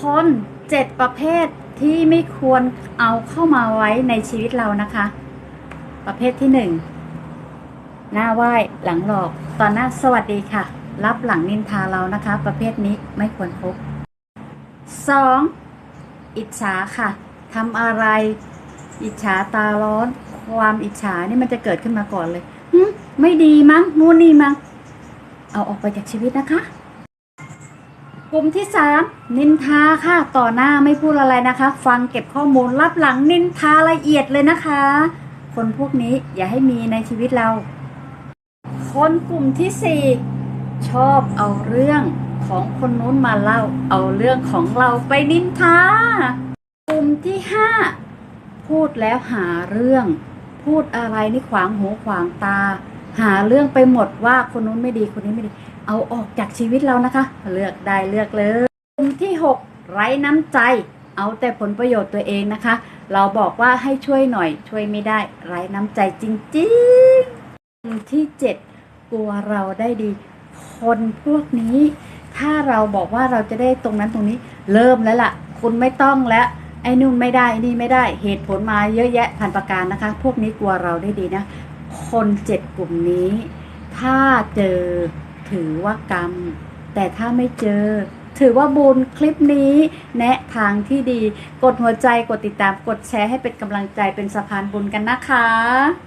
คนเจ็ดประเภทที่ไม่ควรเอาเข้ามาไว้ในชีวิตเรานะคะ ประเภทที่หนึ่งหน้าไหว้หลังหลอกตอนหน้าสวัสดีค่ะ รับหลังนินทาเรานะคะ ประเภทนี้ไม่ควรพบสองอิจฉาค่ะทำอะไร อิจฉาตาร้อน ความอิจฉานี่มันจะเกิดขึ้นมาก่อนเลยหึไม่ดีมั้งนู่นนี่มั้งเอาออกไปจากชีวิตนะคะ กลุ่มที่สามนินทาค่ะ ต่อหน้าไม่พูดอะไรนะคะ ฟังเก็บข้อมูลรับหลังนินทาละเอียดเลยนะคะ คนพวกนี้อย่าให้มีในชีวิตเรา คนกลุ่มที่สี่ชอบเอาเรื่องของคนนู้นมาเล่า เอาเรื่องของเราไปนินทา กลุ่มที่ห้าพูดแล้วหาเรื่อง พูดอะไรนี่ขวางหูขวางตา หาเรื่องไปหมดว่าคนนู้นไม่ดีคนนี้ไม่ดี เอาออกจากชีวิตเรานะคะ เลือกได้เลือกเลยกลุ่มที่ 6 ไร้น้ำใจ เอาแต่ผลประโยชน์ตัวเองนะคะ เราบอกว่าให้ช่วยหน่อยช่วยไม่ได้ ไร้น้ำใจจริงๆกลุ่มที่ 7 กลัวเราได้ดี คนพวกนี้ ถ้าเราบอกว่าเราจะได้ตรงนั้นตรงนี้เริ่มแล้วล่ะ คุณไม่ต้องแล้วไอ้นู่นไม่ได้ไอ้นี่ไม่ได้เหตุผลมาเยอะแยะพันประการนะคะ พวกนี้กลัวเราได้ดีนะ คนเจ็ดกลุ่มนี้ ถ้าเจอถือว่ากรรม แต่ถ้าไม่เจอ ถือว่าบุญคลิปนี้ แนะทางที่ดี กดหัวใจกดติดตามกดแชร์ให้เป็นกำลังใจเป็นสะพานบุญกันนะคะ